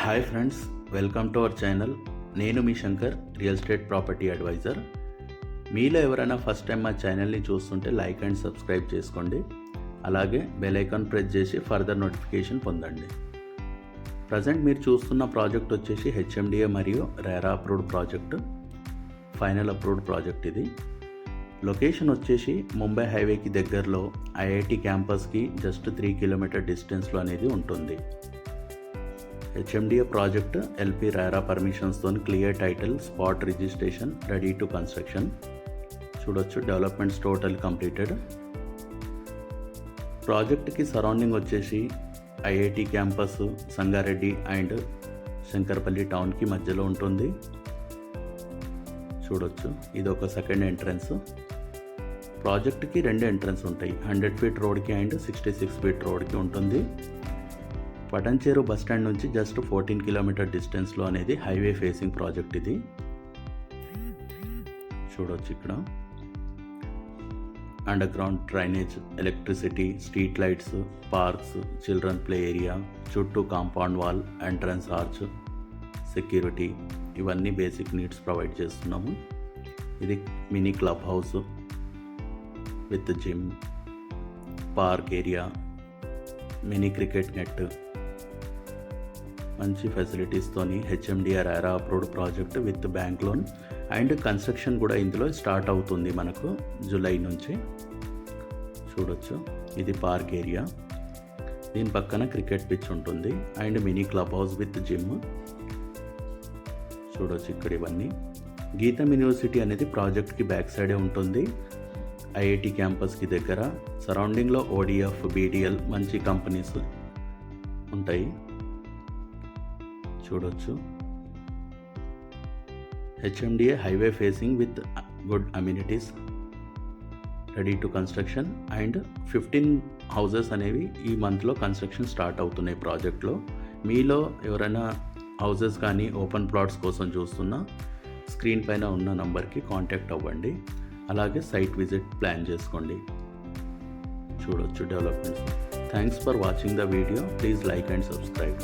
Hi friends welcome to our channel. నేను మీ Shankar real estate property advisor. మీలో ఎవరైనా first time మా ఛానల్ని చూస్తుంటే లైక్ అండ్ సబ్స్క్రైబ్ చేసుకోండి. అలాగే బెల్ ఐకాన్ ప్రెస్ చేసి ఫర్దర్ నోటిఫికేషన్ పొందండి. ప్రజెంట్ మీరు చూస్తున్న ప్రాజెక్ట్ వచ్చేసి హెచ్ఎండిఏ మరియు RERA approved project. Final approved project ఇది. లొకేషన్ వచ్చేసి ముంబై హైవేకి దగ్గరలో ఐఐటి క్యాంపస్కి జస్ట్ త్రీ కిలోమీటర్ డిస్టెన్స్లో అనేది ఉంటుంది. HMDA project LP RERA పర్మిషన్స్తో clear title spot registration ready to construction. చూడొచ్చు డెవలప్మెంట్స్ టోటల్ కంప్లీటెడ్. ప్రాజెక్ట్కి సరౌండింగ్ వచ్చేసి IIT campus Sangareddy and Shankarpally టౌన్కి మధ్యలో ఉంటుంది. చూడొచ్చు ఇది ఒక సెకండ్ ఎంట్రన్స్. ప్రాజెక్ట్కి రెండు ఎంట్రన్స్ ఉంటాయి హండ్రెడ్ ఫీట్ రోడ్కి అండ్ సిక్స్టీ సిక్స్ ఫీట్ రోడ్కి ఉంటుంది. పటంచేరు బస్టాండ్ నుంచి జస్ట్ ఫోర్టీన్ కిలోమీటర్ డిస్టెన్స్లో అనేది హైవే ఫేసింగ్ ప్రాజెక్ట్ ఇది. చూడవచ్చు ఇక్కడ. Underground drainage electricity street lights parks children play area చుట్టూ compound wall entrance arch security ఇవన్నీ బేసిక్ నీడ్స్ ప్రొవైడ్ చేస్తున్నాము. ఇది mini club house with gym park area mini cricket net మంచి ఫెసిలిటీస్తోని HMDR RERA approved project with bank loan and construction కూడా ఇందులో start అవుతుంది మనకు July నుంచి. చూడొచ్చు. ఇది పార్క్ ఏరియా దీని పక్కన క్రికెట్ పిచ్ ఉంటుంది and mini club house with gym చూడొచ్చు ఇక్కడ ఇవన్నీ. గీతం యూనివర్సిటీ అనేది ప్రాజెక్ట్కి బ్యాక్ సైడే ఉంటుంది. ఐఐటి క్యాంపస్కి దగ్గర. సరౌండింగ్లో ఓడిఎఫ్ బీడిఎల్ మంచి కంపెనీస్ ఉంటాయి. చూడొచ్చు. HMDA highway facing with good amenities ready to construction and fifteen houses అనేవి ఈ మంత్లో కన్స్ట్రక్షన్ స్టార్ట్ అవుతున్నాయి ప్రాజెక్ట్లో మీలో ఎవరైనా హౌజెస్ కానీ ఓపెన్ ప్లాట్స్ కోసం చూస్తున్నా స్క్రీన్ పైన ఉన్న నంబర్కి కాంటాక్ట్ అవ్వండి. అలాగే సైట్ విజిట్ ప్లాన్ చేసుకోండి. చూడొచ్చు developments thanks for watching the video please like and subscribe